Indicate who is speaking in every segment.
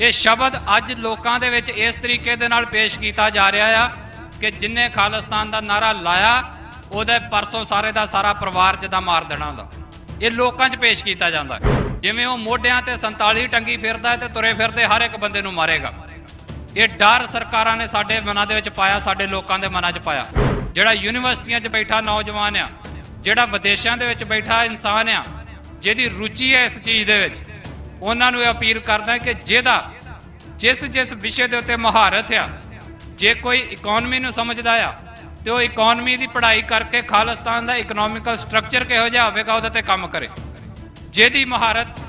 Speaker 1: ਇਹ ਸ਼ਬਦ ਅੱਜ ਲੋਕਾਂ ਦੇ ਵਿੱਚ ਇਸ ਤਰੀਕੇ ਦੇ ਨਾਲ ਪੇਸ਼ ਕੀਤਾ ਜਾ ਰਿਹਾ ਆ ਕਿ ਜਿੰਨੇ ਖਾਲਿਸਤਾਨ ਦਾ ਨਾਰਾ ਲਾਇਆ, ਉਹਦੇ ਪਰਸੋਂ ਸਾਰੇ ਦਾ ਸਾਰਾ ਪਰਿਵਾਰ ਜਿੱਦਾਂ ਮਾਰ ਦੇਣਾ ਹੁੰਦਾ। ਇਹ ਲੋਕਾਂ 'ਚ ਪੇਸ਼ ਕੀਤਾ ਜਾਂਦਾ। ਜਿਵੇਂ ਉਹ ਮੋਢਿਆਂ ਤੇ 47 ਟੰਗੀ ਫਿਰਦਾ ਹੈ ਤੇ ਤੁਰੇ ਫਿਰਦੇ ਹਰ ਇੱਕ ਬੰਦੇ ਨੂੰ ਮਾਰੇਗਾ। ਇਹ ਡਰ ਸਰਕਾਰਾਂ ਨੇ ਸਾਡੇ ਮਨਾਂ ਦੇ ਵਿੱਚ ਪਾਇਆ, ਸਾਡੇ ਲੋਕਾਂ ਦੇ ਮਨਾਂ 'ਚ ਪਾਇਆ। ਜਿਹੜਾ ਯੂਨੀਵਰਸਿਟੀਆਂ 'ਚ ਬੈਠਾ ਨੌਜਵਾਨ ਆ, ਜਿਹੜਾ ਵਿਦੇਸ਼ਾਂ ਦੇ ਵਿੱਚ ਬੈਠਾ ਇਨਸਾਨ ਆ, ਜਿਹਦੀ ਰੁਚੀ ਹੈ ਇਸ ਚੀਜ਼ ਦੇ ਵਿੱਚ ਉਹਨਾਂ ਨੂੰ ਇਹ ਅਪੀਲ ਕਰਦਾ ਕਿ ਜਿਹਦਾ ਜਿਸ ਜਿਸ ਵਿਸ਼ੇ ਦੇ ਉੱਤੇ ਮਹਾਰਤ ਆ, ਜੇ ਕੋਈ ਇਕਨੋਮੀ ਨੂੰ ਸਮਝਦਾ ਆ, ਤੇ ਉਹ ਇਕਨੋਮੀ ਦੀ ਪੜ੍ਹਾਈ ਕਰਕੇ ਖਾਲਿਸਤਾਨ ਦਾ ਇਕਨੋਮਿਕਲ ਸਟਰਕਚਰ ਕਿਹੋ ਜਿਹਾ ਹੋਵੇਗਾ, ਉਹਦੇ ਤੇ ਕੰਮ ਕਰੇ। ਜਿਹਦੀ ਮਹਾਰਤ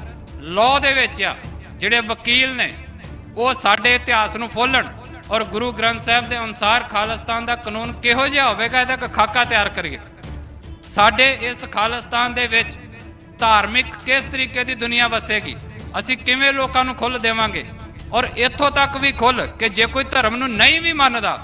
Speaker 1: ਲਾਅ ਦੇ ਵਿੱਚ ਆ, ਜਿਹੜੇ ਵਕੀਲ ਨੇ, ਉਹ ਸਾਡੇ ਇਤਿਹਾਸ ਨੂੰ ਫੋਲਣ ਔਰ ਗੁਰੂ ਗ੍ਰੰਥ ਸਾਹਿਬ ਦੇ ਅਨੁਸਾਰ ਖਾਲਿਸਤਾਨ ਦਾ ਕਾਨੂੰਨ ਕਿਹੋ ਜਿਹਾ ਹੋਵੇਗਾ, ਇਹਦਾ ਇੱਕ ਖਾਕਾ ਤਿਆਰ ਕਰੀਏ। ਸਾਡੇ ਇਸ ਖਾਲਿਸਤਾਨ ਦੇ ਵਿੱਚ ਧਾਰਮਿਕ ਕਿਸ ਤਰੀਕੇ ਦੀ ਦੁਨੀਆ ਵਸੇਗੀ? ਅਸੀਂ ਕਿਵੇਂ ਲੋਕਾਂ ਨੂੰ ਖੁੱਲ੍ਹ ਦੇਵਾਂਗੇ? ਔਰ ਇੱਥੋਂ ਤੱਕ ਵੀ ਖੁੱਲ੍ਹ ਕਿ ਜੇ ਕੋਈ ਧਰਮ ਨੂੰ ਨਹੀਂ ਵੀ ਮੰਨਦਾ,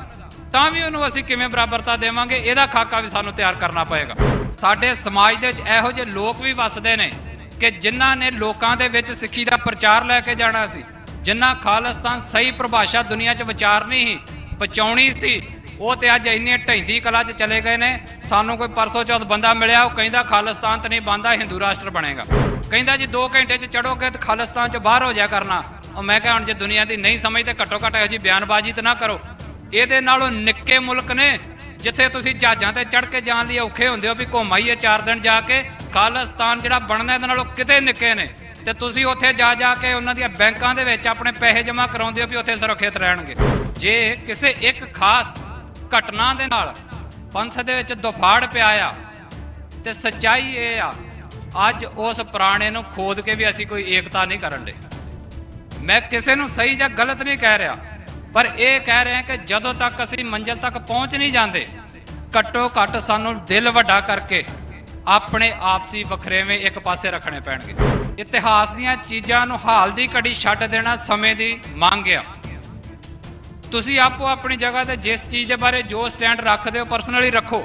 Speaker 1: ਤਾਂ ਵੀ ਉਹਨੂੰ ਅਸੀਂ ਕਿਵੇਂ ਬਰਾਬਰਤਾ ਦੇਵਾਂਗੇ? ਇਹਦਾ ਖਾਕਾ ਵੀ ਸਾਨੂੰ ਤਿਆਰ ਕਰਨਾ ਪਏਗਾ। ਸਾਡੇ ਸਮਾਜ ਦੇ ਵਿੱਚ ਇਹੋ ਜਿਹੇ ਲੋਕ ਵੀ ਵੱਸਦੇ ਨੇ ਕਿ ਜਿਨ੍ਹਾਂ ਨੇ ਲੋਕਾਂ ਦੇ ਵਿੱਚ ਸਿੱਖੀ ਦਾ ਪ੍ਰਚਾਰ ਲੈ ਕੇ ਜਾਣਾ ਸੀ, ਜਿਨ੍ਹਾਂ ਖਾਲਿਸਤਾਨ ਸਹੀ ਪਰਿਭਾਸ਼ਾ ਦੁਨੀਆ 'ਚ ਵਿਚਾਰਨੀ ਸੀ, ਪਹੁੰਚਾਉਣੀ ਸੀ ਉਹ ਤੇ ਅੱਜ ਇੰਨੇ ਢੈਂਦੀ ਕਲਾ 'ਚ ਚਲੇ ਗਏ ਨੇ। ਸਾਨੂੰ ਕੋਈ ਪਰਸੋਂ ਚੌਥ ਬੰਦਾ ਮਿਲਿਆ, ਉਹ ਕਹਿੰਦਾ ਖਾਲਿਸਤਾਨ ਤੇ ਨਹੀਂ ਬੰਦਾ ਹਿੰਦੂ ਰਾਸ਼ਟਰ ਬਣੇਗਾ। ਕਹਿੰਦਾ ਜੀ 2 ਘੰਟੇ 'ਚ ਚੜੋਗੇ ਤਾਂ ਖਾਲਿਸਤਾਨ 'ਚ ਬਾਹਰ ਹੋ ਜਾ ਕਰਨਾ। ਉਹ ਮੈਂ ਕਿਹਾ, ਹੁਣ ਜੇ ਦੁਨੀਆ ਦੀ ਨਹੀਂ ਸਮਝ ਸਮਝਦੇ ਘੱਟੋ ਘੱਟ ਇਹੋ ਜੀ ਬਿਆਨਬਾਜ਼ੀ ਤਾਂ ਨਾ ਕਰੋ। ਇਹਦੇ ਨਾਲੋਂ ਨਿੱਕੇ ਮੁਲਕ ਨੇ, ਜਿੱਥੇ ਤੁਸੀਂ ਜਹਾਜ਼ਾਂ ਤੇ ਚੜ ਕੇ ਜਾਣ ਲਈ ਔਖੇ ਹੁੰਦੇ ਹੋ, ਵੀ ਘੁੰਮਾਈਏ 4 ਦਿਨ ਜਾ ਕੇ। ਖਾਲਿਸਤਾਨ ਜਿਹੜਾ ਬਣਨਾ, ਇਹਦੇ ਨਾਲੋਂ ਕਿਤੇ ਨਿੱਕੇ ਨੇ। ਤੇ ਤੁਸੀਂ ਉੱਥੇ ਜਾ ਜਾ ਕੇ ਉਹਨਾਂ ਦੀਆਂ ਬੈਂਕਾਂ ਦੇ ਵਿੱਚ ਆਪਣੇ ਪੈਸੇ ਜਮ੍ਹਾਂ ਕਰਾਉਂਦੇ ਹੋ, ਵੀ ਉੱਥੇ ਸੁਰੱਖਿਅਤ ਰਹਿਣਗੇ। ਜੇ ਕਿਸੇ ਇੱਕ ਖਾਸ ਘਟਨਾ ਦੇ ਨਾਲ ਪੰਥ ਦੇ ਵਿੱਚ ਦੁਫਾੜ ਪਿਆ ਆ ਤੇ ਸੱਚਾਈ ਇਹ ਆ, ਅੱਜ ਉਸ ਪੁਰਾਣੇ ਨੂੰ ਖੋਦ ਕੇ ਵੀ ਅਸੀਂ ਕੋਈ ਏਕਤਾ ਨਹੀਂ ਕਰਨ ਦੇ। ਮੈਂ ਕਿਸੇ ਨੂੰ ਸਹੀ ਜਾਂ ਗਲਤ ਨਹੀਂ ਕਹਿ ਰਿਹਾ, ਪਰ ਇਹ ਕਹਿ ਰਿਹਾ ਕਿ ਜਦੋਂ ਤੱਕ ਅਸੀਂ ਮੰਜ਼ਿਲ ਤੱਕ ਪਹੁੰਚ ਨਹੀਂ ਜਾਂਦੇ, ਘੱਟੋ ਘੱਟ ਸਾਨੂੰ ਦਿਲ ਵੱਡਾ ਕਰਕੇ ਆਪਣੇ ਆਪਸੀ ਵਖਰੇਵੇਂ ਇੱਕ ਪਾਸੇ ਰੱਖਣੇ ਪੈਣਗੇ। ਇਤਿਹਾਸ ਦੀਆਂ ਚੀਜ਼ਾਂ ਨੂੰ ਹਾਲ ਦੀ ਘੜੀ ਛੱਡ ਦੇਣਾ ਸਮੇਂ ਦੀ ਮੰਗ ਆ। ਤੁਸੀਂ ਆਪੋ ਆਪਣੀ ਜਗ੍ਹਾ ਤੇ ਜਿਸ ਚੀਜ਼ ਦੇ ਬਾਰੇ ਜੋ ਸਟੈਂਡ ਰੱਖਦੇ ਹੋ ਪਰਸਨਲੀ ਰੱਖੋ।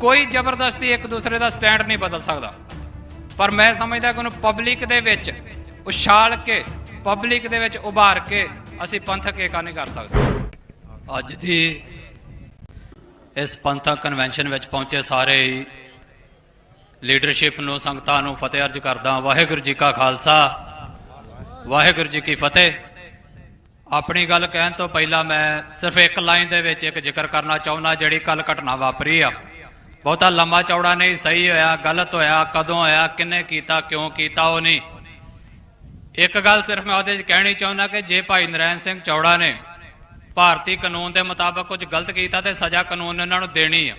Speaker 1: ਕੋਈ ਜ਼ਬਰਦਸਤੀ ਇੱਕ ਦੂਸਰੇ ਦਾ ਸਟੈਂਡ ਨਹੀਂ ਬਦਲ ਸਕਦਾ। ਪਰ ਮੈਂ ਸਮਝਦਾ ਕਿ ਉਹਨੂੰ ਪਬਲਿਕ ਦੇ ਵਿੱਚ ਉਛਾਲ ਕੇ ਪਬਲਿਕ ਦੇ ਵਿੱਚ ਉਭਾਰ ਕੇ ਅਸੀਂ ਪੰਥਕ ਏਕਾ ਨਹੀਂ ਕਰ ਸਕਦੇ। ਅੱਜ ਦੀ ਇਸ ਪੰਥਕ ਕਨਵੈਨਸ਼ਨ ਵਿੱਚ ਪਹੁੰਚੇ ਸਾਰੇ ਹੀ ਲੀਡਰਸ਼ਿਪ ਨੂੰ, ਸੰਗਤਾਂ ਨੂੰ ਫਤਿਹ ਅਰਜ ਕਰਦਾ ਵਾਹਿਗੁਰੂ ਜੀ ਕਾ ਖਾਲਸਾ, ਵਾਹਿਗੁਰੂ ਜੀ ਕੀ ਫਤਿਹ। ਆਪਣੀ ਗੱਲ ਕਹਿਣ ਤੋਂ ਪਹਿਲਾਂ ਮੈਂ ਸਿਰਫ ਇੱਕ ਲਾਈਨ ਦੇ ਵਿੱਚ ਇੱਕ ਜ਼ਿਕਰ ਕਰਨਾ ਚਾਹੁੰਦਾ ਜਿਹੜੀ ਕੱਲ ਘਟਨਾ ਵਾਪਰੀ ਆ। ਬਹੁਤਾ ਲੰਮਾ ਚੌੜਾ ਨਹੀਂ, ਸਹੀ ਹੋਇਆ, ਗਲਤ ਹੋਇਆ, ਕਦੋਂ ਹੋਇਆ ਕਿੰਨੇ ਕੀਤਾ, ਕਿਉਂ ਕੀਤਾ ਉਹ ਨਹੀਂ। ਇੱਕ ਗੱਲ ਸਿਰਫ ਮੈਂ ਉਹਦੇ 'ਚ ਕਹਿਣੀ ਚਾਹੁੰਦਾ ਕਿ ਜੇ ਭਾਈ ਨਰੈਣ ਸਿੰਘ ਚੌੜਾ ਨੇ ਭਾਰਤੀ ਕਾਨੂੰਨ ਦੇ ਮੁਤਾਬਕ ਕੁਝ ਗਲਤ ਕੀਤਾ ਤੇ ਸਜ਼ਾ ਕਾਨੂੰਨ ਇਹਨਾਂ ਨੂੰ ਦੇਣੀ ਆ।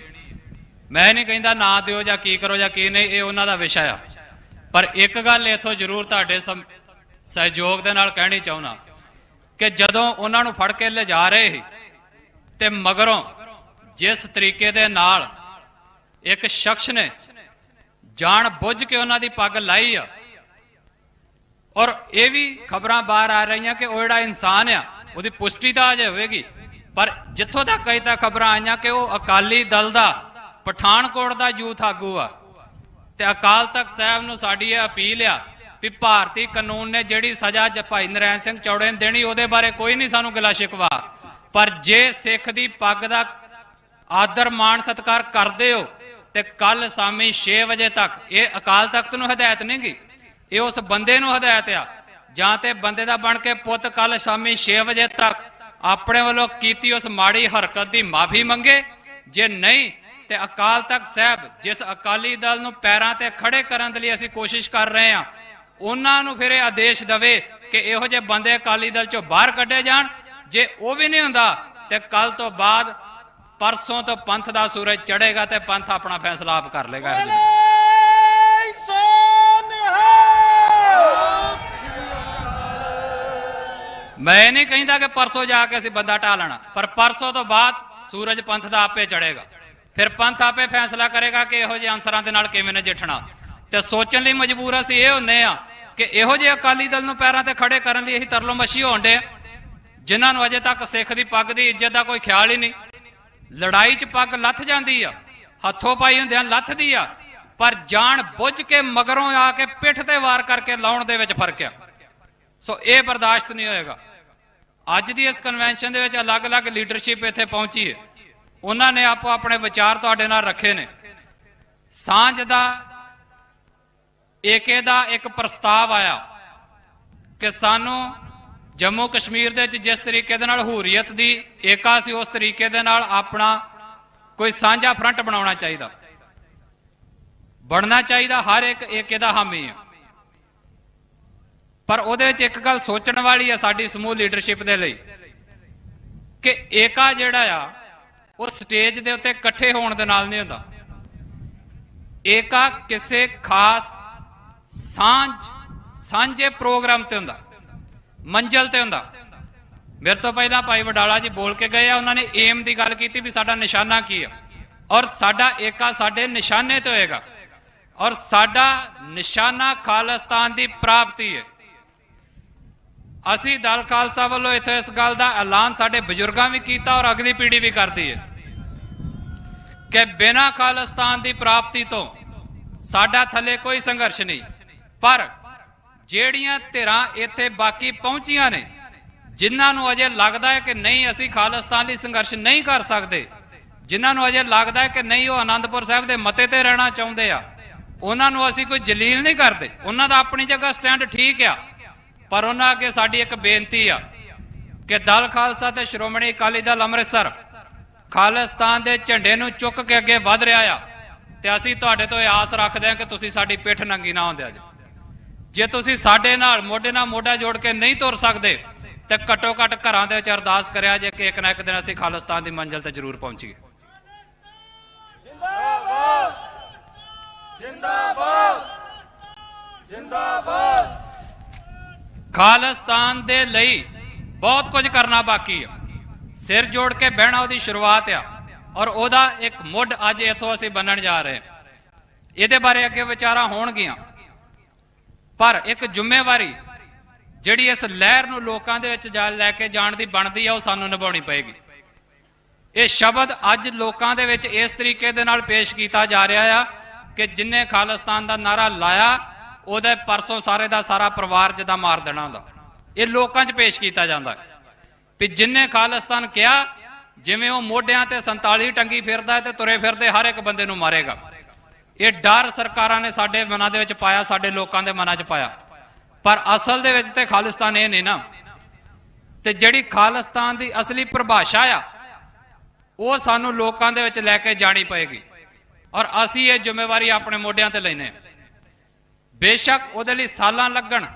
Speaker 1: ਮੈਂ ਨਹੀਂ ਕਹਿੰਦਾ ਨਾ ਦਿਓ ਜਾਂ ਕੀ ਕਰੋ ਜਾਂ ਕੀ ਨਹੀਂ, ਇਹ ਉਹਨਾਂ ਦਾ ਵਿਸ਼ਾ ਆ। ਪਰ ਇੱਕ ਗੱਲ ਇਥੋਂ ਜ਼ਰੂਰ ਤੁਹਾਡੇ ਸਮ- ਸਹਿਯੋਗ ਦੇ ਨਾਲ ਕਹਿਣੀ ਚਾਹੁੰਦਾ। ਕਿ ਜਦੋਂ ਉਹਨਾਂ ਨੂੰ ਫੜ ਕੇ ਲਿਜਾ ਰਹੇ ਸੀ ਤੇ ਮਗਰੋਂ ਜਿਸ ਤਰੀਕੇ ਦੇ ਨਾਲ ਇੱਕ ਸ਼ਖਸ ਨੇ ਜਾਣ ਬੁੱਝ ਕੇ ਉਹਨਾਂ ਦੀ ਪੱਗ ਲਾਈ ਆ, ਔਰ ਇਹ ਵੀ ਖਬਰਾਂ ਬਾਹਰ ਆ ਰਹੀਆਂ ਕਿ ਉਹ ਜਿਹੜਾ ਇਨਸਾਨ ਆ, ਉਹਦੀ ਪੁਸ਼ਟੀ ਤਾਂ ਅਜੇ ਹੋਵੇਗੀ, ਪਰ ਜਿੱਥੋਂ ਤੱਕ ਕਈ ਤਾਂ ਖਬਰਾਂ ਆਈਆਂ ਕਿ ਉਹ ਅਕਾਲੀ ਦਲ ਦਾ, ਪਠਾਨਕੋਟ ਦਾ ਯੂਥ ਆਗੂ ਆ, ਤੇ ਅਕਾਲ ਤਖਤ ਸਾਹਿਬ ਨੂੰ ਸਾਡੀ ਇਹ ਅਪੀਲ ਆ ਵੀ ਭਾਰਤੀ ਕਾਨੂੰਨ ਨੇ ਜਿਹੜੀ ਸਜ਼ਾ ਭਾਈ ਨਰੈਣ ਸਿੰਘ ਚੌੜੇ ਨੂੰ ਦੇਣੀ, ਉਹਦੇ ਬਾਰੇ ਕੋਈ ਨਹੀਂ ਸਾਨੂੰ ਗਿਲਾ ਸ਼ਿਕਵਾ। ਪਰ ਜੇ ਸਿੱਖ ਦੀ ਪੱਗ ਦਾ ਆਦਰ, ਮਾਣ, ਸਤਕਾਰ ਕਰਦੇ ਹੋ, ਤੇ ਕੱਲ ਸ਼ਾਮੀ 6 ਵਜੇ ਤੱਕ ਇਹ ਅਕਾਲ ਤਖਤ ਨੂੰ ਹਦਾਇਤ ਨਹੀਂ ਗੀ। ਇਹ ਉਸ ਬੰਦੇ ਨੂੰ ਹਦਾਇਤ ਆ। ਜਾਂ ਤੇ ਬੰਦੇ ਦਾ ਬਣ ਕੇ ਪੁੱਤ ਕੱਲ ਸ਼ਾਮੀ 6 ਵਜੇ ਤੱਕ ਆਪਣੇ ਵੱਲੋਂ ਕੀਤੀ ਉਸ ਮਾੜੀ ਹਰਕਤ ਦੀ ਮਾਫੀ ਮੰਗੇ। ਜੇ ਨਹੀਂ, ਤੇ ਅਕਾਲ ਤਖਤ ਸਾਹਿਬ ਜਿਸ ਅਕਾਲੀ ਦਲ ਨੂੰ ਪੈਰਾਂ ਤੇ ਖੜੇ ਕਰਨ ਦੇ ਲਈ ਅਸੀਂ ਕੋਸ਼ਿਸ਼ ਕਰ ਰਹੇ ਹਾਂ ਉਹਨਾਂ ਨੂੰ ਫਿਰ ਇਹ ਆਦੇਸ਼ ਦਵੇ ਕਿ ਇਹੋ ਜਿਹੇ ਬੰਦੇ ਅਕਾਲੀ ਦਲ ਚੋਂ ਬਾਹਰ ਕੱਢੇ ਜਾਣ। ਜੇ ਉਹ ਵੀ ਨਹੀਂ ਹੁੰਦਾ ਤੇ ਕੱਲ ਤੋਂ ਬਾਅਦ ਪਰਸੋਂ ਤੋਂ ਪੰਥ ਦਾ ਸੂਰਜ ਚੜ੍ਹੇਗਾ ਤੇ ਪੰਥ ਆਪਣਾ ਫੈਸਲਾ ਆਪ ਕਰ ਲੇਗਾ। ਮੈਂ ਨਹੀਂ ਕਹਿੰਦਾ ਕਿ ਪਰਸੋਂ ਜਾ ਕੇ ਅਸੀਂ ਬੰਦਾ ਢਾ ਲੈਣਾ ਪਰ ਪਰਸੋਂ ਤੋਂ ਬਾਅਦ ਸੂਰਜ ਪੰਥ ਦਾ ਆਪੇ ਚੜ੍ਹੇਗਾ। ਫਿਰ ਪੰਥ ਆਪੇ ਫੈਸਲਾ ਕਰੇਗਾ ਕਿ ਇਹੋ ਜਿਹੇ ਅਨਸਰਾਂ ਦੇ ਨਾਲ ਕਿਵੇਂ ਨਜਿੱਠਣਾ। ਤੇ ਸੋਚਣ ਲਈ ਮਜਬੂਰ ਅਸੀਂ ਇਹ ਹੁੰਨੇ ਆ ਕਿ ਇਹੋ ਜਿਹੇ ਅਕਾਲੀ ਦਲ ਨੂੰ ਪੈਰਾਂ ਤੇ ਖੜੇ ਕਰਨ ਲਈ ਅਸੀਂ ਤਰਲੋ ਮੱਛੀ ਹੋਣ ਡੇ ਜਿਨ੍ਹਾਂ ਨੂੰ ਅਜੇ ਤੱਕ ਸਿੱਖ ਦੀ ਪੱਗ ਦੀ ਇੱਜ਼ਤ ਦਾ ਕੋਈ ਖਿਆਲ ਹੀ ਨਹੀਂ। ਲੜਾਈ 'ਚ ਪੱਗ ਲੱਥ ਜਾਂਦੀ ਆ, ਹੱਥੋਂ ਪਾਈ ਹੁੰਦਿਆਂ ਲੱਥਦੀ ਆ, ਪਰ ਜਾਣ ਬੁੱਝ ਕੇ ਮਗਰੋਂ ਆ ਕੇ ਪਿੱਠ ਤੇ ਵਾਰ ਕਰਕੇ ਲਾਉਣ ਦੇ ਵਿੱਚ ਫ਼ਰਕ ਆ। ਸੋ ਇਹ ਬਰਦਾਸ਼ਤ ਨਹੀਂ ਹੋਏਗਾ। ਅੱਜ ਦੀ ਇਸ ਕਨਵੈਨਸ਼ਨ ਦੇ ਵਿੱਚ ਅਲੱਗ-ਅਲੱਗ ਲੀਡਰਸ਼ਿਪ ਇੱਥੇ ਪਹੁੰਚੀ ਹੈ। ਉਹਨਾਂ ਨੇ ਆਪੋ ਆਪਣੇ ਵਿਚਾਰ ਤੁਹਾਡੇ ਨਾਲ ਰੱਖੇ ਨੇ। ਸਾਂਝ ਦਾ ਏਕੇ ਦਾ ਇੱਕ ਪ੍ਰਸਤਾਵ ਆਇਆ ਕਿ ਸਾਨੂੰ ਜੰਮੂ ਕਸ਼ਮੀਰ ਦੇ ਵਿੱਚ ਜਿਸ ਤਰੀਕੇ ਦੇ ਨਾਲ ਹੂਰੀਅਤ ਦੀ ਏਕਾ ਸੀ, ਉਸ ਤਰੀਕੇ ਦੇ ਨਾਲ ਆਪਣਾ ਕੋਈ ਸਾਂਝਾ ਫਰੰਟ ਬਣਾਉਣਾ ਚਾਹੀਦਾ। ਬਣਨਾ ਚਾਹੀਦਾ, ਹਰ ਇੱਕ ਏਕੇ ਦਾ ਹਾਮੀ ਹੈ ਪਰ ਉਹਦੇ ਵਿੱਚ ਇੱਕ ਗੱਲ ਸੋਚਣ ਵਾਲੀ ਹੈ ਸਾਡੀ ਸਮੂਹ ਲੀਡਰਸ਼ਿਪ ਦੇ ਲਈ ਕਿ ਏਕਾ ਜਿਹੜਾ ਆ, ਉਹ ਸਟੇਜ ਦੇ ਉੱਤੇ ਇਕੱਠੇ ਹੋਣ ਦੇ ਨਾਲ ਨਹੀਂ ਹੁੰਦਾ। ਏਕਾ ਕਿਸੇ ਖਾਸ ਸਾਂਝ, ਸਾਂਝੇ ਪ੍ਰੋਗਰਾਮ ਤੇ ਹੁੰਦਾ, ਮੰਜ਼ਲ ਤੇ ਹੁੰਦਾ। ਮੇਰੇ ਤੋਂ ਪਹਿਲਾਂ ਭਾਈ ਵਡਾਲਾ ਜੀ ਬੋਲ ਕੇ ਗਏ ਆ, ਉਹਨਾਂ ਨੇ ਏਮ ਦੀ ਗੱਲ ਕੀਤੀ ਵੀ ਸਾਡਾ ਨਿਸ਼ਾਨਾ ਕੀ ਆ? ਔਰ ਸਾਡਾ ਏਕਾ ਸਾਡੇ ਨਿਸ਼ਾਨੇ ਤੇ ਹੋਏਗਾ। ਔਰ ਸਾਡਾ ਨਿਸ਼ਾਨਾ ਖਾਲਿਸਤਾਨ ਦੀ ਪ੍ਰਾਪਤੀ ਹੈ। ਅਸੀਂ ਦਲ ਖਾਲਸਾ ਵੱਲੋਂ ਇੱਥੇ ਇਸ ਗੱਲ ਦਾ ਐਲਾਨ ਸਾਡੇ ਬਜ਼ੁਰਗਾਂ ਵੀ ਕੀਤਾ ਔਰ ਅਗਲੀ ਪੀੜ੍ਹੀ ਵੀ ਕਰਦੀ ਹੈ ਕਿ ਬਿਨਾਂ ਖਾਲਿਸਤਾਨ ਦੀ ਪ੍ਰਾਪਤੀ ਤੋਂ ਸਾਡਾ ਥੱਲੇ ਕੋਈ ਸੰਘਰਸ਼ ਨਹੀਂ। ਪਰ ਜਿਹੜੀਆਂ ਧਿਰਾਂ ਇੱਥੇ ਬਾਕੀ ਪਹੁੰਚੀਆਂ ਨੇ, ਜਿਨ੍ਹਾਂ ਨੂੰ ਅਜੇ ਲੱਗਦਾ ਹੈ ਕਿ ਨਹੀਂ ਅਸੀਂ ਖਾਲਿਸਤਾਨ ਲਈ ਸੰਘਰਸ਼ ਨਹੀਂ ਕਰ ਸਕਦੇ, ਜਿਨ੍ਹਾਂ ਨੂੰ ਅਜੇ ਲੱਗਦਾ ਹੈ ਕਿ ਨਹੀਂ ਉਹ ਆਨੰਦਪੁਰ ਸਾਹਿਬ ਦੇ ਮਤੇ ਤੇ ਰਹਿਣਾ ਚਾਹੁੰਦੇ ਆ, ਉਹਨਾਂ ਨੂੰ ਅਸੀਂ ਕੋਈ ਜਲੀਲ ਨਹੀਂ ਕਰਦੇ। ਉਹਨਾਂ ਦਾ ਆਪਣੀ ਜਗ੍ਹਾ ਸਟੈਂਡ ਠੀਕ ਆ, ਪਰ ਉਹਨਾਂ ਅੱਗੇ ਸਾਡੀ ਇੱਕ ਬੇਨਤੀ ਆ ਕਿ ਦਲ ਖਾਲਸਾ ਤੇ ਸ਼੍ਰੋਮਣੀ ਅਕਾਲੀ ਦਲ ਅੰਮ੍ਰਿਤਸਰ ਖਾਲਿਸਤਾਨ ਦੇ ਝੰਡੇ ਨੂੰ ਚੁੱਕ ਕੇ ਅੱਗੇ ਵਧ ਰਿਹਾ ਆ, ਤੇ ਅਸੀਂ ਤੁਹਾਡੇ ਤੋਂ ਇਹ ਆਸ ਰੱਖਦੇ ਹਾਂ ਕਿ ਤੁਸੀਂ ਸਾਡੀ ਪਿੱਠ ਨੰਗੀ ਨਾ ਹੁੰਦੇ ਅੱਜ। ਜੇ ਤੁਸੀਂ ਸਾਡੇ ਨਾਲ ਮੋਢੇ ਨਾਲ ਮੋਢਾ ਜੋੜ ਕੇ ਨਹੀਂ ਤੁਰ ਸਕਦੇ ਤੇ ਘੱਟੋ ਘੱਟ ਘਰਾਂ ਦੇ ਵਿੱਚ ਅਰਦਾਸ ਕਰਿਆ ਜੇ ਕਿ ਇੱਕ ਨਾ ਇੱਕ ਦਿਨ ਅਸੀਂ ਖਾਲਿਸਤਾਨ ਦੀ ਮੰਜ਼ਿਲ ਤੇ ਜ਼ਰੂਰ ਪਹੁੰਚੀਏ।
Speaker 2: ਜਿੰਦਾਬਾਦ! ਜਿੰਦਾਬਾਦ! ਜਿੰਦਾਬਾਦ!
Speaker 1: ਖਾਲਿਸਤਾਨ ਦੇ ਲਈ ਬਹੁਤ ਕੁਝ ਕਰਨਾ ਬਾਕੀ ਆ। ਸਿਰ ਜੋੜ ਕੇ ਬਹਿਣਾ ਉਹਦੀ ਸ਼ੁਰੂਆਤ ਆ ਔਰ ਉਹਦਾ ਇੱਕ ਮੁੱਢ ਅੱਜ ਇੱਥੋਂ ਅਸੀਂ ਬੰਨਣ ਜਾ ਰਹੇ ਹਾਂ। ਇਹਦੇ ਬਾਰੇ ਅੱਗੇ ਵਿਚਾਰਾਂ ਹੋਣਗੀਆਂ। ਪਰ ਇੱਕ ਜ਼ਿੰਮੇਵਾਰੀ ਜਿਹੜੀ ਇਸ ਲਹਿਰ ਨੂੰ ਲੋਕਾਂ ਦੇ ਵਿੱਚ ਜਾ ਲੈ ਕੇ ਜਾਣ ਦੀ ਬਣਦੀ ਆ, ਉਹ ਸਾਨੂੰ ਨਿਭਾਉਣੀ ਪਏਗੀ। ਇਹ ਸ਼ਬਦ ਅੱਜ ਲੋਕਾਂ ਦੇ ਵਿੱਚ ਇਸ ਤਰੀਕੇ ਦੇ ਨਾਲ ਪੇਸ਼ ਕੀਤਾ ਜਾ ਰਿਹਾ ਆ ਕਿ ਜਿੰਨੇ ਖਾਲਿਸਤਾਨ ਦਾ ਨਾਰਾ ਲਾਇਆ, ਉਹਦੇ ਪਰਸੋਂ ਸਾਰੇ ਦਾ ਸਾਰਾ ਪਰਿਵਾਰ ਜਦਾਂ ਮਾਰ ਦੇਣਾ ਹੁੰਦਾ। ਇਹ ਲੋਕਾਂ 'ਚ ਪੇਸ਼ ਕੀਤਾ ਜਾਂਦਾ। ਵੀ ਜਿੰਨੇ ਖਾਲਿਸਤਾਨ ਕਿਹਾ, ਜਿਵੇਂ ਉਹ ਮੋਢਿਆਂ ਤੇ 47 ਟੰਗੀ ਫਿਰਦਾ ਹੈ ਤੇ ਤੁਰੇ ਫਿਰਦੇ ਹਰ ਇੱਕ ਬੰਦੇ ਨੂੰ ਮਾਰੇਗਾ। ਇਹ ਡਰ ਸਰਕਾਰਾਂ ਨੇ ਸਾਡੇ ਮਨਾਂ ਦੇ ਵਿੱਚ ਪਾਇਆ, ਸਾਡੇ ਲੋਕਾਂ ਦੇ ਮਨਾਂ 'ਚ ਪਾਇਆ। ਪਰ ਅਸਲ ਦੇ ਵਿੱਚ ਤੇ ਖਾਲਿਸਤਾਨ ਇਹ ਨਹੀਂ ਨਾ। ਤੇ ਜਿਹੜੀ ਖਾਲਿਸਤਾਨ ਦੀ ਅਸਲੀ ਪਰਿਭਾਸ਼ਾ ਆ, ਉਹ ਸਾਨੂੰ ਲੋਕਾਂ ਦੇ ਵਿੱਚ ਲੈ ਕੇ ਜਾਣੀ ਪਏਗੀ। ਔਰ ਅਸੀਂ ਇਹ ਜ਼ਿੰਮੇਵਾਰੀ ਆਪਣੇ ਮੋਢਿਆਂ ਤੇ ਲੈਨੇ ਬੇਸ਼ੱਕ ਉਹਦੇ ਲਈ ਸਾਲਾਂ ਲੱਗਣ,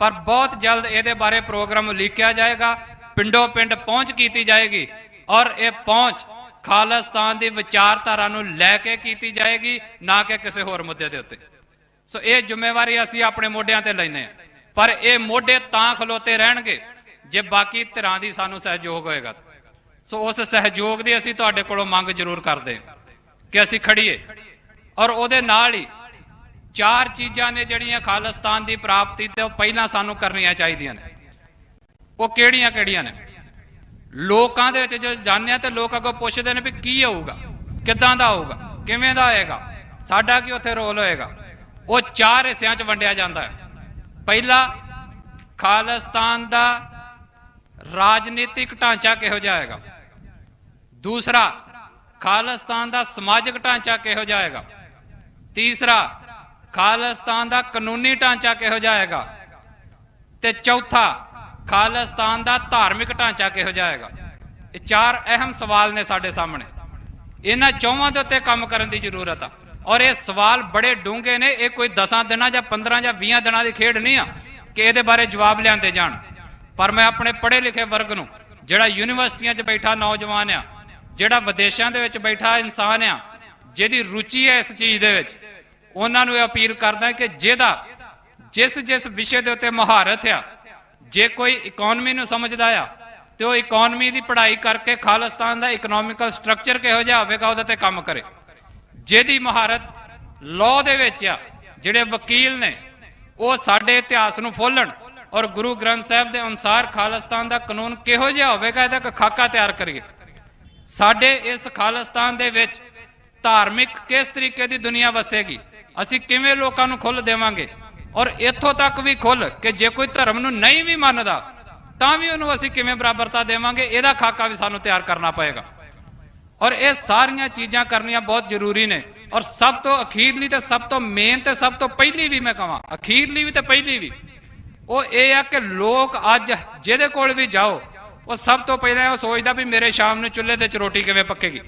Speaker 1: ਪਰ ਬਹੁਤ ਜਲਦ ਇਹਦੇ ਬਾਰੇ ਪ੍ਰੋਗਰਾਮ ਲਿਖਿਆ ਜਾਏਗਾ ਪਿੰਡੋਂ ਪਿੰਡ ਪਹੁੰਚ ਕੀਤੀ ਜਾਏਗੀ। ਔਰ ਇਹ ਪਹੁੰਚ ਖਾਲਿਸਤਾਨ ਦੀ ਵਿਚਾਰਧਾਰਾ ਨੂੰ ਲੈ ਕੇ ਕੀਤੀ ਜਾਏਗੀ, ਨਾ ਕਿ ਕਿਸੇ ਹੋਰ ਮੁੱਦੇ ਦੇ ਉੱਤੇ। ਸੋ ਇਹ ਜ਼ਿੰਮੇਵਾਰੀ ਅਸੀਂ ਆਪਣੇ ਮੋਢਿਆਂ ਤੇ ਲੈਨੇ ਹਾਂ। ਪਰ ਇਹ ਮੋਢੇ ਤਾਂ ਖਲੋਤੇ ਰਹਿਣਗੇ, ਜੇ ਬਾਕੀ ਧਿਰਾਂ ਦੀ ਸਾਨੂੰ ਸਹਿਯੋਗ ਹੋਏਗਾ। ਸੋ ਉਸ ਸਹਿਯੋਗ ਦੀ ਅਸੀਂ ਤੁਹਾਡੇ ਕੋਲੋਂ ਮੰਗ ਜ਼ਰੂਰ ਕਰਦੇ ਹਾਂ ਕਿ ਅਸੀਂ ਖੜੀਏ ਔਰ ਉਹਦੇ ਨਾਲ ਹੀ ਚਾਰ ਚੀਜ਼ਾਂ ਨੇ ਜਿਹੜੀਆਂ ਖਾਲਿਸਤਾਨ ਦੀ ਪ੍ਰਾਪਤੀ ਤੇ ਉਹ ਪਹਿਲਾਂ ਸਾਨੂੰ ਕਰਨੀਆਂ ਚਾਹੀਦੀਆਂ ਨੇ। ਉਹ ਕਿਹੜੀਆਂ ਕਿਹੜੀਆਂ ਨੇ? ਲੋਕਾਂ ਦੇ ਵਿੱਚ ਜੋ ਜਾਣਿਆ ਤੇ ਲੋਕ ਅੱਗੋਂ ਪੁੱਛਦੇ ਨੇ ਵੀ ਕੀ ਹੋਊਗਾ, ਕਿੱਦਾਂ ਦਾ ਹੋਊਗਾ, ਕਿਵੇਂ ਦਾ ਹੋਏਗਾ, ਸਾਡਾ ਕੀ ਉੱਥੇ ਰੋਲ ਹੋਏਗਾ? ਉਹ ਚਾਰ ਹਿੱਸਿਆਂ 'ਚ ਵੰਡਿਆ ਜਾਂਦਾ ਹੈ। ਪਹਿਲਾ, ਖਾਲਿਸਤਾਨ ਦਾ ਰਾਜਨੀਤਿਕ ਢਾਂਚਾ ਕਿਹੋ ਜਿਹਾ ਹੋਏਗਾ? ਦੂਸਰਾ, ਖਾਲਿਸਤਾਨ ਦਾ ਸਮਾਜਿਕ ਢਾਂਚਾ ਕਿਹੋ ਜਿਹਾ ਹੋਏਗਾ? ਤੀਸਰਾ, ਖਾਲਿਸਤਾਨ ਦਾ ਕਾਨੂੰਨੀ ਢਾਂਚਾ ਕਿਹੋ ਜਿਹਾ ਹੋਏਗਾ? ਤੇ ਚੌਥਾ ਖਾਲਿਸਤਾਨ ਦਾ ਧਾਰਮਿਕ ਢਾਂਚਾ ਕਿਹੋ ਜਿਹਾ ਹੈਗਾ? ਇਹ ਚਾਰ ਅਹਿਮ ਸਵਾਲ ਨੇ ਸਾਡੇ ਸਾਹਮਣੇ। ਇਹਨਾਂ ਚੌਵਾਂ ਦੇ ਉੱਤੇ ਕੰਮ ਕਰਨ ਦੀ ਜ਼ਰੂਰਤ ਆ। ਔਰ ਇਹ ਸਵਾਲ ਬੜੇ ਡੂੰਘੇ ਨੇ। ਇਹ ਕੋਈ 10 ਦਿਨਾਂ ਜਾਂ 15 ਜਾਂ 20 ਦਿਨਾਂ ਦੀ ਖੇਡ ਨਹੀਂ ਆ ਕਿ ਇਹਦੇ ਬਾਰੇ ਜਵਾਬ ਲਿਆਂਦੇ ਜਾਣ। ਪਰ ਮੈਂ ਆਪਣੇ ਪੜ੍ਹੇ ਲਿਖੇ ਵਰਗ ਨੂੰ, ਜਿਹੜਾ ਯੂਨੀਵਰਸਿਟੀਆਂ 'ਚ ਬੈਠਾ ਨੌਜਵਾਨ ਆ, ਜਿਹੜਾ ਵਿਦੇਸ਼ਾਂ ਦੇ ਵਿੱਚ ਬੈਠਾ ਇਨਸਾਨ ਆ, ਜਿਹਦੀ ਰੁਚੀ ਹੈ ਇਸ ਚੀਜ਼ ਦੇ ਵਿੱਚ, ਉਹਨਾਂ ਨੂੰ ਇਹ ਅਪੀਲ ਕਰਦਾ ਕਿ ਜਿਹਦਾ ਜਿਸ ਜਿਸ ਵਿਸ਼ੇ ਦੇ ਉੱਤੇ ਮਹਾਰਤ ਆ ਜੇ ਕੋਈ ਇਕਨੋਮੀ ਨੂੰ ਸਮਝਦਾ ਆ, ਤੇ ਉਹ ਇਕਨੋਮੀ ਦੀ ਪੜ੍ਹਾਈ ਕਰਕੇ ਖਾਲਿਸਤਾਨ ਦਾ ਇਕਨੋਮਿਕਲ ਸਟਰਕਚਰ ਕਿਹੋ ਜਿਹਾ ਹੋਵੇਗਾ, ਉਹਦੇ ਤੇ ਕੰਮ ਕਰੇ। ਜਿਹਦੀ ਮਹਾਰਤ ਲਾਅ ਦੇ ਵਿੱਚ ਆ, ਜਿਹੜੇ ਵਕੀਲ ਨੇ, ਉਹ ਸਾਡੇ ਇਤਿਹਾਸ ਨੂੰ ਫੋਲਣ ਔਰ ਗੁਰੂ ਗ੍ਰੰਥ ਸਾਹਿਬ ਦੇ ਅਨੁਸਾਰ ਖਾਲਿਸਤਾਨ ਦਾ ਕਾਨੂੰਨ ਕਿਹੋ ਜਿਹਾ ਹੋਵੇਗਾ, ਇਹਦਾ ਇੱਕ ਖਾਕਾ ਤਿਆਰ ਕਰੀਏ। ਸਾਡੇ ਇਸ ਖਾਲਿਸਤਾਨ ਦੇ ਵਿੱਚ ਧਾਰਮਿਕ ਕਿਸ ਤਰੀਕੇ ਦੀ ਦੁਨੀਆ ਵਸੇਗੀ, ਅਸੀਂ ਕਿਵੇਂ ਲੋਕਾਂ ਨੂੰ ਖੁੱਲ੍ਹ ਦੇਵਾਂਗੇ? ਔਰ ਇੱਥੋਂ ਤੱਕ ਵੀ ਖੁੱਲ ਕਿ ਜੇ ਕੋਈ ਧਰਮ ਨੂੰ ਨਹੀਂ ਵੀ ਮੰਨਦਾ, ਤਾਂ ਵੀ ਉਹਨੂੰ ਅਸੀਂ ਕਿਵੇਂ ਬਰਾਬਰਤਾ ਦੇਵਾਂਗੇ? ਇਹਦਾ ਖਾਕਾ ਵੀ ਸਾਨੂੰ ਤਿਆਰ ਕਰਨਾ ਪਏਗਾ। ਔਰ ਇਹ ਸਾਰੀਆਂ ਚੀਜ਼ਾਂ ਕਰਨੀਆਂ ਬਹੁਤ ਜ਼ਰੂਰੀ ਨੇ। ਔਰ ਸਭ ਤੋਂ ਅਖੀਰਲੀ ਤੇ ਸਭ ਤੋਂ ਮੇਨ ਤੇ ਸਭ ਤੋਂ ਪਹਿਲੀ ਵੀ ਮੈਂ ਕਹਾਂ, ਅਖੀਰਲੀ ਵੀ ਤੇ ਪਹਿਲੀ ਵੀ, ਉਹ ਇਹ ਆ ਕਿ ਲੋਕ ਅੱਜ ਜਿਹਦੇ ਕੋਲ ਵੀ ਜਾਓ, ਉਹ ਸਭ ਤੋਂ ਪਹਿਲਾਂ ਉਹ ਸੋਚਦਾ ਵੀ ਮੇਰੇ ਸ਼ਾਮ ਨੂੰ ਚੁੱਲ੍ਹੇ ਤੇ ਚ ਰੋਟੀ ਕਿਵੇਂ ਪੱਕੇਗੀ।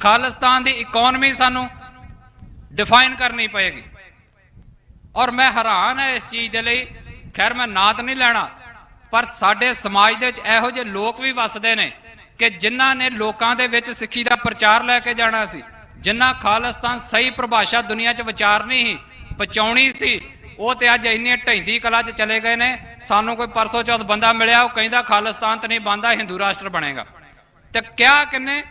Speaker 1: ਖਾਲਿਸਤਾਨ ਦੀ ਇਕਨੋਮੀ ਸਾਨੂੰ ਡਿਫਾਈਨ ਕਰਨੀ ਪਏਗੀ। ਔਰ ਮੈਂ ਹੈਰਾਨ ਹਾਂ ਇਸ ਚੀਜ਼ ਦੇ ਲਈ। ਖੈਰ, ਮੈਂ ਨਾਂ ਤਾਂ ਨਹੀਂ ਲੈਣਾ, ਪਰ ਸਾਡੇ ਸਮਾਜ ਦੇ ਵਿੱਚ ਇਹੋ ਜਿਹੇ ਲੋਕ ਵੀ ਵਸਦੇ ਨੇ ਕਿ ਜਿਨ੍ਹਾਂ ਨੇ ਲੋਕਾਂ ਦੇ ਵਿੱਚ ਸਿੱਖੀ ਦਾ ਪ੍ਰਚਾਰ ਲੈ ਕੇ ਜਾਣਾ ਸੀ, ਜਿਨ੍ਹਾਂ ਖਾਲਿਸਤਾਨ ਸਹੀ ਪਰਿਭਾਸ਼ਾ ਦੁਨੀਆ 'ਚ ਵਿਚਾਰਨੀ ਸੀ, ਪਹੁੰਚਾਉਣੀ ਸੀ, ਉਹ ਤੇ ਅੱਜ ਇੰਨੇ ਢੈਂਦੀ ਕਲਾ 'ਚ ਚਲੇ ਗਏ ਨੇ, ਸਾਨੂੰ ਕੋਈ ਪਰਸੋਂ ਚੌਥ ਬੰਦਾ ਮਿਲਿਆ, ਉਹ ਕਹਿੰਦਾ ਖਾਲਿਸਤਾਨ ਤੇ ਨਹੀਂ ਬੰਦਾ ਹਿੰਦੂ ਰਾਸ਼ਟਰ ਬਣੇਗਾ। ਤੇ ਕਿਹਾ ਕਿੰਨੇ?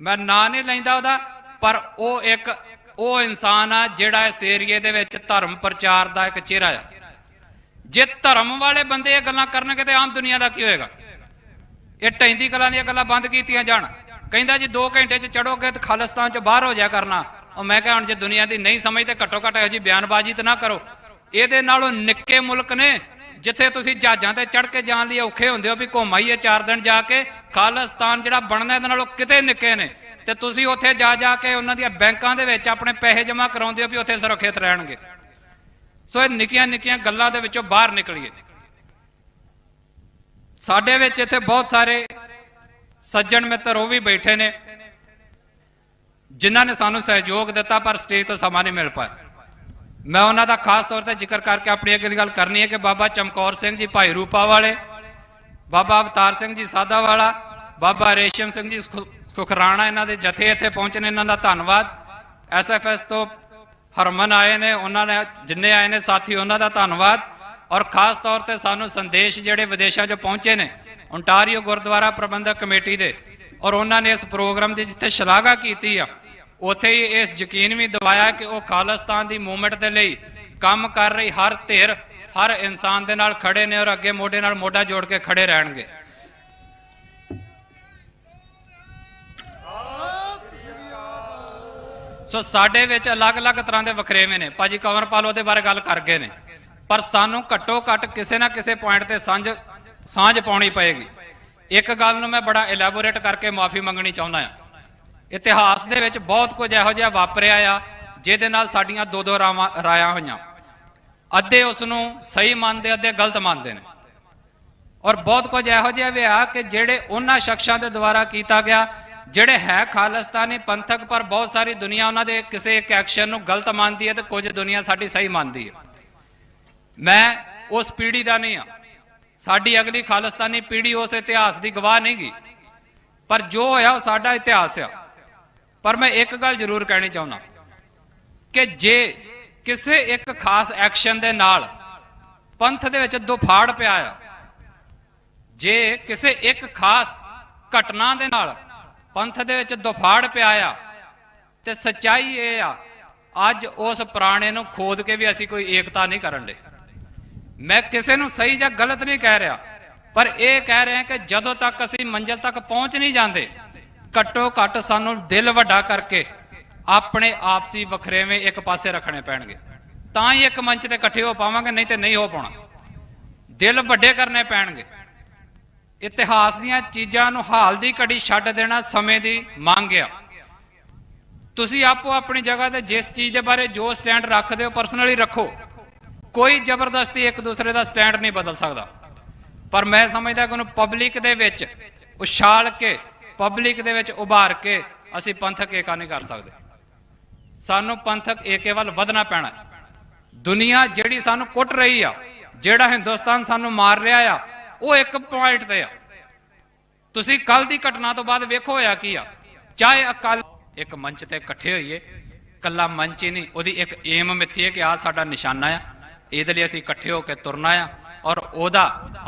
Speaker 1: ਮੈਂ ਨਾਂ ਨਹੀਂ ਲੈਂਦਾ ਉਹਦਾ, ਪਰ ਉਹ ਇੱਕ ਉਹ ਇਨਸਾਨ ਆ ਜਿਹੜਾ ਇਸ ਏਰੀਏ ਦੇ ਵਿੱਚ ਧਰਮ ਪ੍ਰਚਾਰ ਦਾ ਇੱਕ ਚਿਹਰਾ ਆ। ਜੇ ਧਰਮ ਵਾਲੇ ਬੰਦੇ ਇਹ ਗੱਲਾਂ ਕਰਨਗੇ ਤੇ ਆਮ ਦੁਨੀਆ ਦਾ ਕੀ ਹੋਏਗਾ? ਇਹ ਟੈਂਦੀ ਕਲਾਂ ਦੀਆਂ ਗੱਲਾਂ ਬੰਦ ਕੀਤੀਆਂ ਜਾਣ। ਕਹਿੰਦਾ ਜੀ 2 ਘੰਟੇ ਚ ਚੜੋਗੇ ਤੇ ਖਾਲਿਸਤਾਨ ਚ ਬਾਹਰ ਹੋ ਜਾ ਕਰਨਾ। ਉਹ ਮੈਂ ਕਿਹਾ ਹੁਣ ਜੇ ਦੁਨੀਆ ਦੀ ਨਹੀਂ ਸਮਝ ਤੇ ਘੱਟੋ ਘੱਟ ਇਹੋ ਜੀ ਬਿਆਨਬਾਜ਼ੀ ਤਾਂ ਨਾ ਕਰੋ। ਇਹਦੇ ਨਾਲੋਂ ਨਿੱਕੇ ਮੁਲਕ ਨੇ ਜਿੱਥੇ ਤੁਸੀਂ ਜਹਾਜ਼ਾਂ ਤੇ ਚੜ ਕੇ ਜਾਣ ਲਈ ਔਖੇ ਹੁੰਦੇ ਹੋ ਵੀ ਘੁੰਮ ਆਈਏ 4 ਦਿਨ ਜਾ ਕੇ। ਖਾਲਿਸਤਾਨ ਜਿਹੜਾ ਬਣਨਾ, ਇਹਦੇ ਨਾਲੋਂ ਕਿਤੇ ਨਿੱਕੇ ਨੇ। ਤੇ ਤੁਸੀਂ ਉੱਥੇ ਜਾ ਜਾ ਕੇ ਉਹਨਾਂ ਦੀਆਂ ਬੈਂਕਾਂ ਦੇ ਵਿੱਚ ਆਪਣੇ ਪੈਸੇ ਜਮ੍ਹਾਂ ਕਰਾਉਂਦੇ ਹੋ ਵੀ ਉੱਥੇ ਸੁਰੱਖਿਅਤ ਰਹਿਣਗੇ। ਸੋ ਇਹ ਨਿੱਕੀਆਂ ਨਿੱਕੀਆਂ ਗੱਲਾਂ ਦੇ ਵਿੱਚੋਂ ਬਾਹਰ ਨਿਕਲੀਏ। ਸਾਡੇ ਵਿੱਚ ਇੱਥੇ ਬਹੁਤ ਸਾਰੇ ਸੱਜਣ ਮਿੱਤਰ ਉਹ ਵੀ ਬੈਠੇ ਨੇ, ਜਿਨ੍ਹਾਂ ਨੇ ਸਾਨੂੰ ਸਹਿਯੋਗ ਦਿੱਤਾ ਪਰ ਸਟੇਜ ਤੋਂ ਸਮਾਂ ਨਹੀਂ ਮਿਲ ਪਾਇਆ। ਮੈਂ ਉਹਨਾਂ ਦਾ ਖਾਸ ਤੌਰ ਤੇ ਜ਼ਿਕਰ ਕਰਕੇ ਆਪਣੀ ਦੀ ਗੱਲ ਕਰਨੀ ਹੈ ਕਿ ਬਾਬਾ ਚਮਕੌਰ ਸਿੰਘ ਜੀ ਭਾਈ ਰੂਪਾ ਵਾਲੇ, ਬਾਬਾ ਅਵਤਾਰ ਸਿੰਘ ਜੀ ਸਾਦਾ ਵਾਲਾ ਬਾਬਾ ਰੇਸ਼ਮ ਸਿੰਘ ਜੀ ਸੁਖ- ਸੁਖਰਾਣਾ ਇਹਨਾਂ ਦੇ ਜਥੇ ਇੱਥੇ ਪਹੁੰਚੇ ਨੇ, ਇਹਨਾਂ ਦਾ ਧੰਨਵਾਦ। ਐਸਐਫਐਸ ਤੋਂ ਹਰਮਨ ਆਏ ਨੇ, ਉਹਨਾਂ ਨੇ, ਜਿੰਨੇ ਆਏ ਨੇ ਸਾਥੀ, ਉਹਨਾਂ ਦਾ ਧੰਨਵਾਦ। ਔਰ ਖਾਸ ਤੌਰ ਤੇ ਸਾਨੂੰ ਸੰਦੇਸ਼ ਜਿਹੜੇ ਵਿਦੇਸ਼ਾਂ 'ਚ ਪਹੁੰਚੇ ਨੇ ਓਨਟਾਰੀਓ ਗੁਰਦੁਆਰਾ ਪ੍ਰਬੰਧਕ ਕਮੇਟੀ ਦੇ, ਔਰ ਉਹਨਾਂ ਨੇ ਇਸ ਪ੍ਰੋਗਰਾਮ ਦੀ ਜਿੱਥੇ ਸ਼ਲਾਘਾ ਕੀਤੀ ਆ, ਉੱਥੇ ਹੀ ਇਸ ਯਕੀਨ ਵੀ ਦਿਵਾਇਆ ਕਿ ਉਹ ਖਾਲਿਸਤਾਨ ਦੀ ਮੂਵਮੈਂਟ ਦੇ ਲਈ ਕੰਮ ਕਰ ਰਹੀ ਹਰ ਧਿਰ, ਹਰ ਇਨਸਾਨ ਦੇ ਨਾਲ ਖੜੇ ਨੇ ਔਰ ਅੱਗੇ ਮੋਢੇ ਨਾਲ ਮੋਢਾ ਜੋੜ ਕੇ ਖੜੇ ਰਹਿਣਗੇ। ਸੋ ਸਾਡੇ ਵਿੱਚ ਅਲੱਗ-ਅਲੱਗ ਤਰ੍ਹਾਂ ਦੇ ਵਖਰੇਵੇਂ ਨੇ। ਭਾਜੀ ਕੰਵਰਪਾਲ ਉਹਦੇ ਬਾਰੇ ਗੱਲ ਕਰ ਗਏ ਨੇ। ਪਰ ਸਾਨੂੰ ਘੱਟੋ ਘੱਟ ਕਿਸੇ ਨਾ ਕਿਸੇ ਪੁਆਇੰਟ ਤੇ ਸਾਂਝ ਸਾਂਝ ਪਾਉਣੀ ਪਏਗੀ। ਇੱਕ ਗੱਲ ਨੂੰ ਮੈਂ ਬੜਾ ਇਲੈਬੋਰੇਟ ਕਰਕੇ ਮਾਫੀ ਮੰਗਣੀ ਚਾਹੁੰਦਾ ਆ ਇਤਿਹਾਸ ਦੇ ਵਿੱਚ ਬਹੁਤ ਕੁਝ ਇਹੋ ਜਿਹਾ ਵਾਪਰਿਆ ਆ, ਜਿਹਦੇ ਨਾਲ ਸਾਡੀਆਂ ਦੋ ਦੋ ਰਾਵਾਂ, ਰਾਇਆਂ ਹੋਈਆਂ। ਅੱਧੇ ਉਸ ਨੂੰ ਸਹੀ ਮੰਨਦੇ, ਅੱਧੇ ਗਲਤ ਮੰਨਦੇ ਨੇ। ਔਰ ਬਹੁਤ ਕੁਝ ਇਹੋ ਜਿਹਾ ਵੀ ਆ ਕਿ ਜਿਹੜੇ ਉਹਨਾਂ ਸ਼ਖਸਾਂ ਦੇ ਦੁਆਰਾ ਕੀਤਾ ਗਿਆ ਜਿਹੜੇ ਹੈ ਖਾਲਿਸਤਾਨੀ ਪੰਥਕ, ਪਰ ਬਹੁਤ ਸਾਰੀ ਦੁਨੀਆ ਉਹਨਾਂ ਦੇ ਕਿਸੇ ਇੱਕ ਐਕਸ਼ਨ ਨੂੰ ਗਲਤ ਮੰਨਦੀ ਹੈ ਤੇ ਕੁਝ ਦੁਨੀਆ ਸਾਡੀ ਸਹੀ ਮੰਨਦੀ ਹੈ। ਮੈਂ ਉਸ ਪੀੜ੍ਹੀ ਦਾ ਨਹੀਂ ਆ ਸਾਡੀ ਅਗਲੀ ਖਾਲਿਸਤਾਨੀ ਪੀੜ੍ਹੀ ਉਸ ਇਤਿਹਾਸ ਦੀ ਗਵਾਹ ਨਹੀਂ ਗੀ। ਪਰ ਜੋ ਹੋਇਆ ਉਹ ਸਾਡਾ ਇਤਿਹਾਸ ਆ। ਪਰ ਮੈਂ ਇੱਕ ਗੱਲ ਜ਼ਰੂਰ ਕਹਿਣੀ ਚਾਹੁੰਦਾ ਕਿ ਜੇ ਕਿਸੇ ਇੱਕ ਖਾਸ ਐਕਸ਼ਨ ਦੇ ਨਾਲ ਪੰਥ ਦੇ ਵਿੱਚ ਦੁਫਾੜ ਪਿਆ ਆ, ਜੇ ਕਿਸੇ ਇੱਕ ਖਾਸ ਘਟਨਾ ਦੇ ਨਾਲ ਪੰਥ ਦੇ ਵਿੱਚ ਦੁਫਾੜ ਪਿਆ ਆ ਤੇ ਸੱਚਾਈ ਇਹ ਆ, ਅੱਜ ਉਸ ਪੁਰਾਣੇ ਨੂੰ ਖੋਦ ਕੇ ਵੀ ਅਸੀਂ ਕੋਈ ਏਕਤਾ ਨਹੀਂ ਕਰਨ ਦੇ। ਮੈਂ ਕਿਸੇ ਨੂੰ ਸਹੀ ਜਾਂ ਗਲਤ ਨਹੀਂ ਕਹਿ ਰਿਹਾ, ਪਰ ਇਹ ਕਹਿ ਰਿਹਾ ਕਿ ਜਦੋਂ ਤੱਕ ਅਸੀਂ ਮੰਜ਼ਿਲ ਤੱਕ ਪਹੁੰਚ ਨਹੀਂ ਜਾਂਦੇ, ਘੱਟੋ ਘੱਟ ਸਾਨੂੰ ਦਿਲ ਵੱਡਾ ਕਰਕੇ ਆਪਣੇ ਆਪਸੀ ਵਖਰੇਵੇਂ ਇੱਕ ਪਾਸੇ ਰੱਖਣੇ ਪੈਣਗੇ। ਤਾਂ ਹੀ ਇੱਕ ਮੰਚ ਤੇ ਇਕੱਠੇ ਹੋ ਪਾਵਾਂਗੇ, ਨਹੀਂ ਤੇ ਨਹੀਂ ਹੋ ਪਾਉਣਾ। ਦਿਲ ਵੱਡੇ ਕਰਨੇ ਪੈਣਗੇ। ਇਤਿਹਾਸ ਦੀਆਂ ਚੀਜ਼ਾਂ ਨੂੰ ਹਾਲ ਦੀ ਘੜੀ ਛੱਡ ਦੇਣਾ ਸਮੇਂ ਦੀ ਮੰਗ ਆ। ਤੁਸੀਂ ਆਪੋ ਆਪਣੀ ਜਗ੍ਹਾ ਤੇ ਜਿਸ ਚੀਜ਼ ਦੇ ਬਾਰੇ ਜੋ ਸਟੈਂਡ ਰੱਖਦੇ ਹੋ ਪਰਸਨਲੀ ਰੱਖੋ। ਕੋਈ ਜ਼ਬਰਦਸਤੀ ਇੱਕ ਦੂਸਰੇ ਦਾ ਸਟੈਂਡ ਨਹੀਂ ਬਦਲ ਸਕਦਾ। ਪਰ ਮੈਂ ਸਮਝਦਾ ਕਿ ਉਹਨੂੰ ਪਬਲਿਕ ਦੇ ਵਿੱਚ ਉਛਾਲ ਕੇ, ਪਬਲਿਕ ਦੇ ਵਿੱਚ ਉਭਾਰ ਕੇ ਅਸੀਂ ਪੰਥਕ ਏਕਾ ਨਹੀਂ ਕਰ ਸਕਦੇ। ਸਾਨੂੰ ਪੰਥਕ ਏਕੇ ਵੱਲ ਵਧਣਾ ਪੈਣਾ। ਦੁਨੀਆ ਜਿਹੜੀ ਸਾਨੂੰ ਕੁੱਟ ਰਹੀ ਆ, ਜਿਹੜਾ ਹਿੰਦੁਸਤਾਨ ਸਾਨੂੰ ਮਾਰ ਰਿਹਾ ਆ ਉਹ ਇੱਕ ਪੁਆਇੰਟ ਤੇ ਆ। ਤੁਸੀਂ ਕੱਲ ਦੀ ਘਟਨਾ ਤੋਂ ਬਾਅਦ ਵੇਖੋ ਹੋਇਆ ਕੀ ਆ। ਚਾਹੇ ਅਕਾਲ ਇੱਕ ਮੰਚ ਤੇ ਇਕੱਠੇ ਹੋਈਏ, ਕੱਲਾ ਮੰਚ ਹੀ ਨਹੀਂ, ਉਹਦੀ ਇੱਕ ਏਮ ਮਿੱਥੀ ਹੈ ਕਿ ਆ ਸਾਡਾ ਨਿਸ਼ਾਨਾ ਆ। ਇਹਦੇ ਲਈ ਅਸੀਂ ਇਕੱਠੇ ਹੋ ਕੇ ਤੁਰਨਾ ਆ ਔਰ ਉਹਦਾ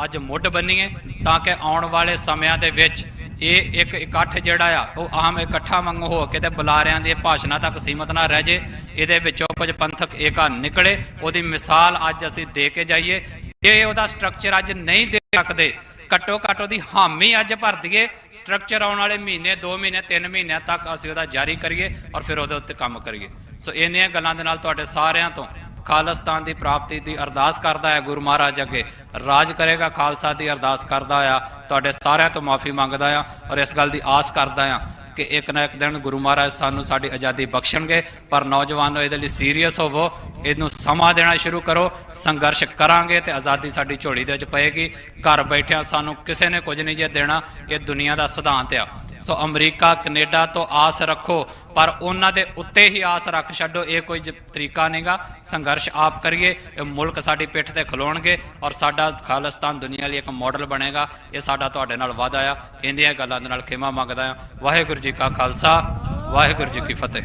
Speaker 1: ਅੱਜ ਮੁੱਢ ਬੰਨੀਏ ਤਾਂ ਕਿ ਆਉਣ ਵਾਲੇ ਸਮਿਆਂ ਦੇ ਵਿੱਚ ਇਹ ਇੱਕ ਇਕੱਠ ਜਿਹੜਾ ਆ, ਉਹ ਆਮ ਇਕੱਠਾ ਵਾਂਗ ਹੋ ਕੇ ਤੇ ਬੁਲਾਰਿਆਂ ਦੇ ਭਾਸ਼ਣਾਂ ਤੱਕ ਸੀਮਤ ਨਾ ਰਹਿ ਜੇ, ਇਹਦੇ ਵਿੱਚੋਂ ਕੁਝ ਪੰਥਕ ਏਕਾ ਨਿਕਲੇ, ਉਹਦੀ ਮਿਸਾਲ ਅੱਜ ਅਸੀਂ ਦੇ ਕੇ ਜਾਈਏ। ਜੇ ਉਹਦਾ ਸਟਰਕਚਰ ਅੱਜ ਨਹੀਂ ਦੇ ਸਕਦੇ ਘੱਟੋ ਘੱਟ ਉਹਦੀ ਹਾਮੀ ਅੱਜ ਭਰ ਦਈਏ। ਸਟਰਕਚਰ ਆਉਣ ਵਾਲੇ ਮਹੀਨੇ 2 ਮਹੀਨੇ 3 ਮਹੀਨਿਆਂ ਤੱਕ ਅਸੀਂ ਉਹਦਾ ਜਾਰੀ ਕਰੀਏ ਔਰ ਫਿਰ ਉਹਦੇ ਉੱਤੇ ਕੰਮ ਕਰੀਏ। ਸੋ ਇੰਨੀਆਂ ਗੱਲਾਂ ਦੇ ਨਾਲ ਤੁਹਾਡੇ ਸਾਰਿਆਂ ਤੋਂ ਖਾਲਸਤਾਨ ਦੀ ਪ੍ਰਾਪਤੀ ਦੀ ਅਰਦਾਸ ਕਰਦਾ ਹੈ ਗੁਰੂ ਮਹਾਰਾਜ ਅੱਗੇ। ਰਾਜ ਕਰੇਗਾ, ਖਾਲਸਾ ਦੀ ਅਰਦਾਸ ਕਰਦਾ ਆ ਤੁਹਾਡੇ ਸਾਰਿਆਂ ਤੋਂ ਮਾਫੀ ਮੰਗਦਾ ਆ ਔਰ ਇਸ ਗੱਲ ਦੀ ਆਸ ਕਰਦਾ ਆ ਕਿ ਇੱਕ ਨਾ ਇੱਕ ਦਿਨ ਗੁਰੂ ਮਹਾਰਾਜ ਸਾਨੂੰ ਸਾਡੀ ਆਜ਼ਾਦੀ ਬਖਸ਼ਣਗੇ, ਪਰ ਨੌਜਵਾਨੋ, ਇਹਦੇ ਲਈ ਸੀਰੀਅਸ ਹੋਵੋ, ਇਹਨੂੰ ਸਮਾਂ ਦੇਣਾ ਸ਼ੁਰੂ ਕਰੋ, ਸੰਘਰਸ਼ ਕਰਾਂਗੇ ਤੇ ਆਜ਼ਾਦੀ ਸਾਡੀ ਝੋਲੀ ਦੇ ਵਿੱਚ ਪਏਗੀ। ਘਰ ਬੈਠਿਆਂ ਸਾਨੂੰ ਕਿਸੇ ਨੇ ਕੁਝ ਨਹੀਂ ਜੇ ਦੇਣਾ, ਇਹ ਦੁਨੀਆ ਦਾ ਸਿਧਾਂਤ ਆ। ਸੋ ਅਮਰੀਕਾ, ਕੈਨੇਡਾ ਤੋਂ ਆਸ ਰੱਖੋ, ਪਰ ਉਹਨਾਂ ਦੇ ਉੱਤੇ ਹੀ ਆਸ ਰੱਖ ਛੱਡੋ, ਇਹ ਕੋਈ ਜ- ਤਰੀਕਾ ਨਹੀਂਗਾ। ਸੰਘਰਸ਼ ਆਪ ਕਰੀਏ, ਇਹ ਮੁਲਕ ਸਾਡੀ ਪਿੱਠ ਤੇ ਖਲੋਣਗੇ ਔਰ ਸਾਡਾ ਖਾਲਿਸਤਾਨ ਦੁਨੀਆ ਲਈ ਇੱਕ ਮਾਡਲ ਬਣੇਗਾ। ਇਹ ਸਾਡਾ ਤੁਹਾਡੇ ਨਾਲ ਵਾਅਦਾ ਆ। ਇੰਨੀਆਂ ਗੱਲਾਂ ਦੇ ਨਾਲ ਖਿਮਾ ਮੰਗਦਾ ਆ। ਵਾਹਿਗੁਰੂ ਜੀ ਕਾ ਖਾਲਸਾ, ਵਾਹਿਗੁਰੂ ਜੀ ਕੀ ਫਤਿਹ।